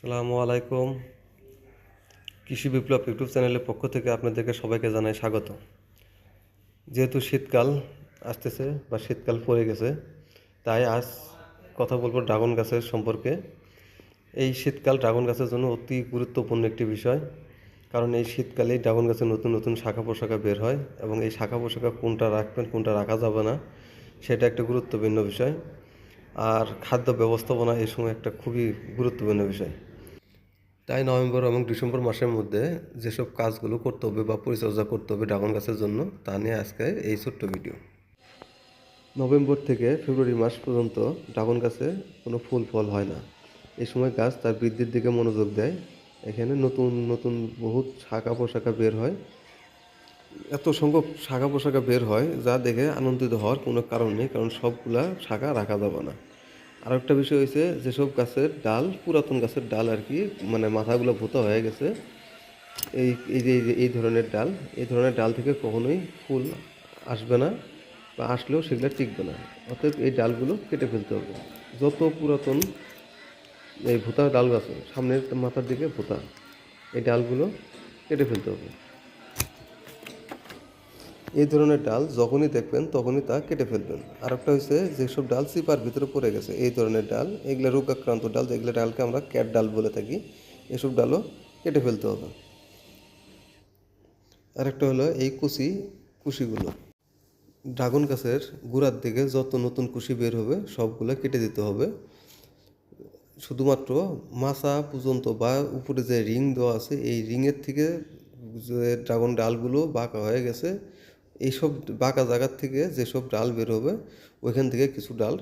সালামু আলাইকুম। কৃষি বিপ্লব ইউটিউব চ্যানেলের পক্ষ থেকে আপনাদেরকে সবাইকে জানাই স্বাগত। যেহেতু শীতকাল আসতেছে বা শীতকাল পড়ে গেছে, তাই আজ কথা বলব ড্রাগন গাছের সম্পর্কে। এই শীতকাল ড্রাগন গাছের জন্য অতি গুরুত্বপূর্ণ একটি বিষয়, কারণ এই শীতকালেই ড্রাগন গাছের নতুন নতুন শাখা পোশাখা বের হয় এবং এই শাখা পোশাখা কোনটা রাখবেন, কোনটা রাখা যাবে না, সেটা একটা গুরুত্বপূর্ণ বিষয়। আর খাদ্য ব্যবস্থাপনা এই সময় একটা খুবই গুরুত্বপূর্ণ বিষয়। তাই নভেম্বর এবং ডিসেম্বর মাসের মধ্যে যেসব কাজগুলো করতে হবে বা পরিচর্যা করতে হবে ড্রাগন গাছের জন্য, তা নিয়ে আজকে এই ছোট্ট ভিডিও। নভেম্বর থেকে ফেব্রুয়ারি মাস পর্যন্ত ড্রাগন গাছে কোনো ফুল ফল হয় না। এই সময় গাছ তার বৃদ্ধির দিকে মনোযোগ দেয়। এখানে নতুন নতুন বহুত শাখা পোশাখা বের হয়। এত সংখ্যক শাখা পোশাখা বের হয় যা দেখে আনন্দিত হওয়ার কোনো কারণ নেই, কারণ সবগুলা শাখা রাখা যাবে না। আর একটা বিষয় হয়েছে যেসব গাছের ডাল, পুরাতন গাছের ডাল আর কি মানে মাথাগুলো ভোতা হয়ে গেছে, এই এই যে, এই ধরনের ডাল, এই ধরনের ডাল থেকে কখনোই ফুল আসবে না বা আসলেও সেগুলো টিকবে না। অতএব এই ডালগুলো কেটে ফেলতে হবে। যত পুরাতন এই ভোতা ডাল গাছ, সামনের মাথার দিকে ভোতা, এই ডালগুলো কেটে ফেলতে হবে। এই ধরনের ডাল যখনই দেখবেন, তখনই তা কেটে ফেলবেন। আর একটা হচ্ছে যেসব ডাল চিপার ভিতরে পড়ে গেছে, এই ধরনের ডাল, এগুলো রোগাক্রান্ত ডাল, যেগুলো ডালকে আমরা ক্যাট ডাল বলে থাকি, এসব ডালও কেটে ফেলতে হবে। আরেকটা হলো এই কুশি কুশিগুলো ড্রাগন গাছের গোড়ার দিকে যত নতুন কুশি বের হবে, সবগুলো কেটে দিতে হবে। শুধুমাত্র মাছা পর্যন্ত বা উপরে যে রিং দেওয়া আছে, এই রিংয়ের থেকে যে ড্রাগন ডালগুলো বাঁকা হয়ে গেছে এইসব বাঁকা জায়গার থেকে যেসব ডাল বের হবে ওইখান থেকে কিছু ডাল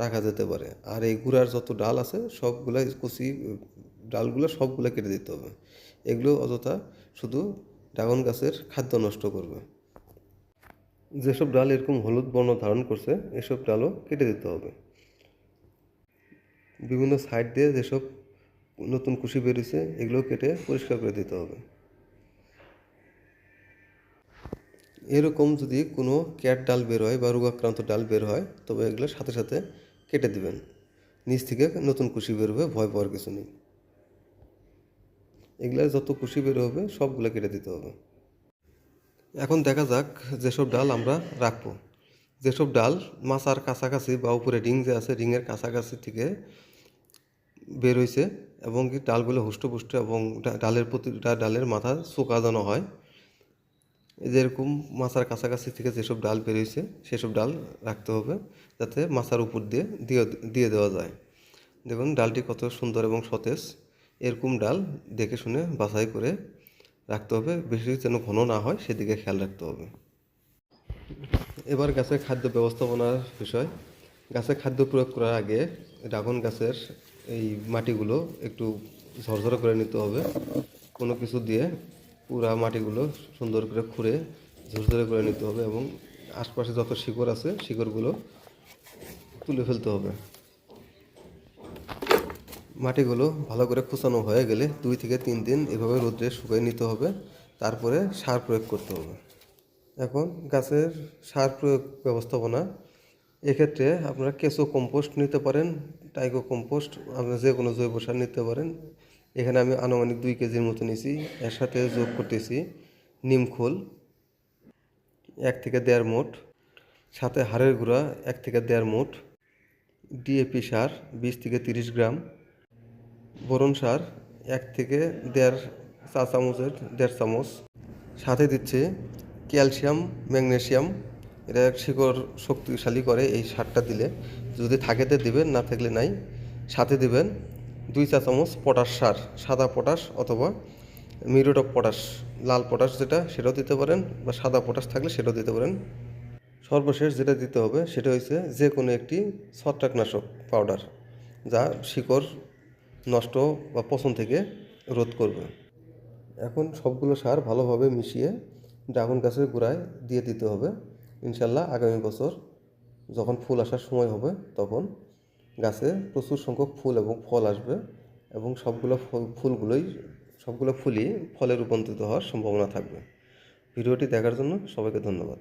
রাখা যেতে পারে। আর এই গুড়ার যত ডাল আছে, সবগুলো কুচি, ডালগুলো সবগুলো কেটে দিতে হবে। এগুলো অযথা শুধু ড্রাগন গাছের খাদ্য নষ্ট করবে। যেসব ডাল এরকম হলুদ বর্ণ ধারণ করছে, এসব ডালও কেটে দিতে হবে। বিভিন্ন সাইড দিয়ে যেসব নতুন কুশি বেরিয়েছে, এগুলো কেটে পরিষ্কার করে দিতে হবে। এরকম যদি কোনো ক্যাট ডাল বের হয় বা রোগাক্রান্ত ডাল বের হয়, তবে এগুলো সাথে সাথে কেটে দিবেন। নিচ থেকে নতুন কুশি বেরোবে ভয় পাওয়ার কিছু নেই। এগুলা যত কুশি বের হবে, সবগুলো কেটে দিতে হবে। এখন দেখা যাক যেসব ডাল আমরা রাখব। যেসব ডাল মাছার কাছাকাছি বা উপরে রিং যে আছে, রিংয়ের কাছাকাছি থেকে বের হয়েছে এবং কি ডালগুলো হুষ্টপুষ্ট এবং ডালের প্রতিটা ডালের মাথা চোকাজানো হয় এই যে এরকম মাছার কাছাকাছি থেকে যেসব ডাল বেরিয়েছে সেসব ডাল রাখতে হবে যাতে মাছার উপর দিয়ে দিয়ে দিয়ে দেওয়া যায়। দেখুন, ডালটি কত সুন্দর এবং সতেজ। এরকম ডাল দেখে শুনে বাছাই করে রাখতে হবে। বেশি যেন ঘন না হয়, সেদিকে খেয়াল রাখতে হবে। এবার গাছের খাদ্য ব্যবস্থাপনার বিষয়। গাছে খাদ্য প্রয়োগ করার আগে ড্রাগন গাছের এই মাটিগুলো একটু ঝরঝরে করে নিতে হবে। কোনো কিছু দিয়ে পুরা মাটিগুলো সুন্দর করে খুঁড়ে ঝরঝরে করে নিতে হবে এবং আশপাশে যত শিকড় আছে, শিকড়গুলো তুলে ফেলতে হবে। মাটিগুলো ভালো করে খুঁচানো হয়ে গেলে দুই থেকে তিন দিন এভাবে রোদ্রে শুকিয়ে নিতে হবে, তারপরে সার প্রয়োগ করতে হবে। এখন গাছের সার প্রয়োগ ব্যবস্থাপনা, এক্ষেত্রে আপনারা কেঁচো কম্পোস্ট নিতে পারেন টাইগো কম্পোস্ট আপনারা যে কোনো জৈব সার নিতে পারেন এখানে আমি আনুমানিক দুই কেজির মতো নিয়েছি। এর সাথে যোগ করতেছি নিমখোল এক থেকে দেড় মুঠ সাথে হাড়ের গুঁড়া এক থেকে দেড় মুঠ ডিএপি সার বিশ থেকে তিরিশ গ্রাম, বোরন সার এক থেকে দেড় চা চামচের দেড় চামচ। সাথে দিচ্ছে ক্যালসিয়াম ম্যাগনেশিয়াম এটা শিকড় শক্তিশালী করে এই সারটা দিলে। যদি থাকেতে দিবেন, না থাকলে নাই। সাথে দিবেন দুই চা চামচ পটাশ সার, সাদা পটাশ অথবা মিরোট অফ পটাশ, লাল পটাশ যেটা সেটাও দিতে পারেন বা সাদা পটাশ থাকলে সেটাও দিতে পারেন। সর্বশেষ যেটা দিতে হবে সেটা হচ্ছে যে কোনো একটি ছত্রাকনাশক পাউডার যা শিকড় নষ্ট বা পচন থেকে রোধ করবে। এখন সবগুলো সার ভালোভাবে মিশিয়ে ড্রাগন গাছের গোড়ায় দিয়ে দিতে হবে। ইনশাল্লাহ আগামী বছর যখন ফুল আসার সময় হবে তখন গাছে প্রচুর সংখ্যক ফুল এবং ফল আসবে এবং সবগুলো ফল, ফুলগুলোই, সবগুলো ফুলই ফলে রূপান্তরিত হওয়ার সম্ভাবনা থাকবে। ভিডিওটি দেখার জন্য সবাইকে ধন্যবাদ।